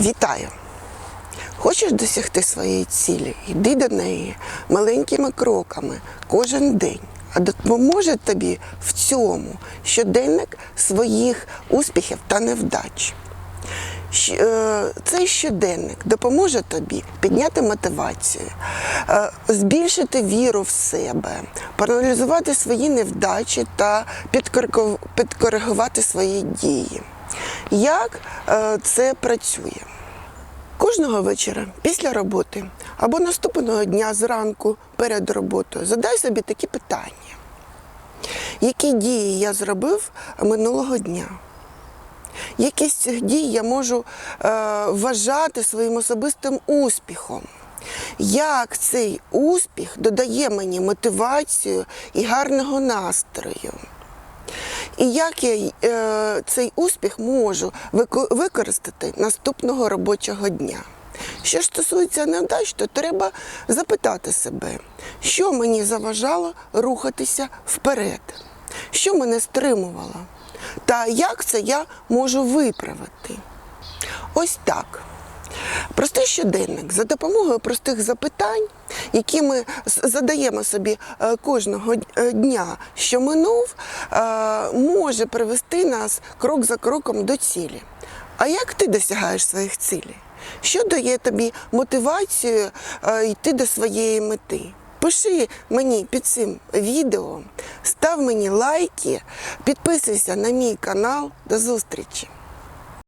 Вітаю! Хочеш досягти своєї цілі? Йди до неї маленькими кроками кожен день. А допоможе тобі в цьому щоденник своїх успіхів та невдач. Е, Цей щоденник допоможе тобі підняти мотивацію, е, збільшити віру в себе, проаналізувати свої невдачі та підкоригувати свої дії. Як е, це працює? Кожного вечора після роботи або наступного дня зранку перед роботою задай собі такі питання. Які дії я зробив минулого дня? Які з цих дій я можу е, вважати своїм особистим успіхом? Як цей успіх додає мені мотивацію і гарного настрою? І як я е, цей успіх можу використати наступного робочого дня? Що ж стосується невдач, то треба запитати себе, що мені заважало рухатися вперед, що мене стримувало, та як це я можу виправити. Ось так. Простий щоденник за допомогою простих запитань, які ми задаємо собі е, кожного е, дня, що минув, е, може привести нас крок за кроком до цілі. А як ти досягаєш своїх цілей? Що дає тобі мотивацію йти до своєї мети? Пиши мені під цим відео, став мені лайки, підписуйся на мій канал. До зустрічі!